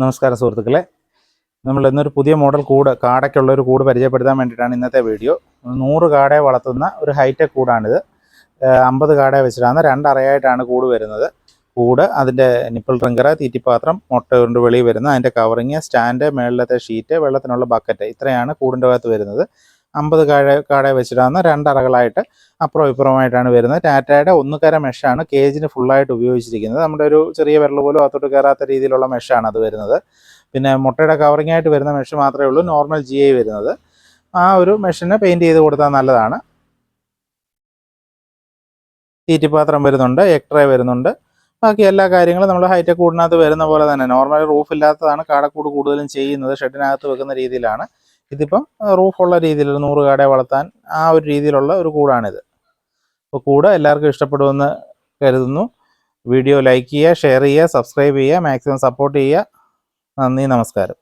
നമസ്കാരം സുഹൃത്തുക്കളെ. നമ്മൾ ഇന്നൊരു പുതിയ മോഡൽ കൂട് കാടയ്ക്കുള്ള ഒരു കൂട് പരിചയപ്പെടുത്താൻ വേണ്ടിയിട്ടാണ് ഇന്നത്തെ വീഡിയോ. നൂറ് കാടയെ വളർത്തുന്ന ഒരു ഹൈടെക് കൂടാണിത്. അമ്പത് കാടയെ വെച്ചിട്ടാണ് രണ്ടറയായിട്ടാണ് കൂട് വരുന്നത്. കൂട് അതിന്റെ നിപ്പിൾ ഡ്രിങ്കർ തീറ്റിപ്പാത്രം മുട്ട കൊണ്ട് വെളിയിൽ വരുന്ന അതിന്റെ കവറിങ് സ്റ്റാൻഡ് മേളിലത്തെ ഷീറ്റ് വെള്ളത്തിനുള്ള ബക്കറ്റ് ഇത്രയാണ് കൂടിന്റെ ഭാഗത്ത് വരുന്നത്. അമ്പത് കാഴ കാടയെ വെച്ചിടാവുന്ന രണ്ടറകളായിട്ട് അപ്പുറം ഇപ്പുറമായിട്ടാണ് വരുന്നത്. ടാറ്റയുടെ ഒന്നുകര മെഷാണ് കേജിന് ഫുള്ളായിട്ട് ഉപയോഗിച്ചിരിക്കുന്നത്. നമ്മുടെ ഒരു ചെറിയ വിരൽ പോലും അകത്തോട്ട് കയറാത്ത രീതിയിലുള്ള മെഷാണ് അത് വരുന്നത്. പിന്നെ മുട്ടയുടെ കവറിംഗ് ആയിട്ട് വരുന്ന മെഷ് മാത്രമേ ഉള്ളൂ നോർമൽ ജി ഐ വരുന്നത്. ആ ഒരു മെഷിന് പെയിന്റ് ചെയ്ത് കൊടുത്താൽ നല്ലതാണ്. തീറ്റിപ്പാത്രം വരുന്നുണ്ട് എക്ട്രേ വരുന്നുണ്ട്. ബാക്കി എല്ലാ കാര്യങ്ങളും നമ്മൾ ഹൈടെക് കൂടിനകത്ത് വരുന്ന പോലെ തന്നെ. നോർമൽ റൂഫ് ഇല്ലാത്തതാണ് കാടക്കൂട് കൂടുതലും ചെയ്യുന്നത് ഷെഡിനകത്ത് വെക്കുന്ന രീതിയിലാണ്. ഇതിപ്പം റൂഫുള്ള രീതിയിൽ ഒരു നൂറ് കാടയെ വളർത്താൻ ആ ഒരു രീതിയിലുള്ള ഒരു കൂടാണിത്. അപ്പോൾ കൂട് എല്ലാവർക്കും ഇഷ്ടപ്പെടുമെന്ന് കരുതുന്നു. വീഡിയോ ലൈക്ക് ചെയ്യുക ഷെയർ ചെയ്യുക സബ്സ്ക്രൈബ് ചെയ്യുക മാക്സിമം സപ്പോർട്ട് ചെയ്യുക. നന്ദി നമസ്കാരം.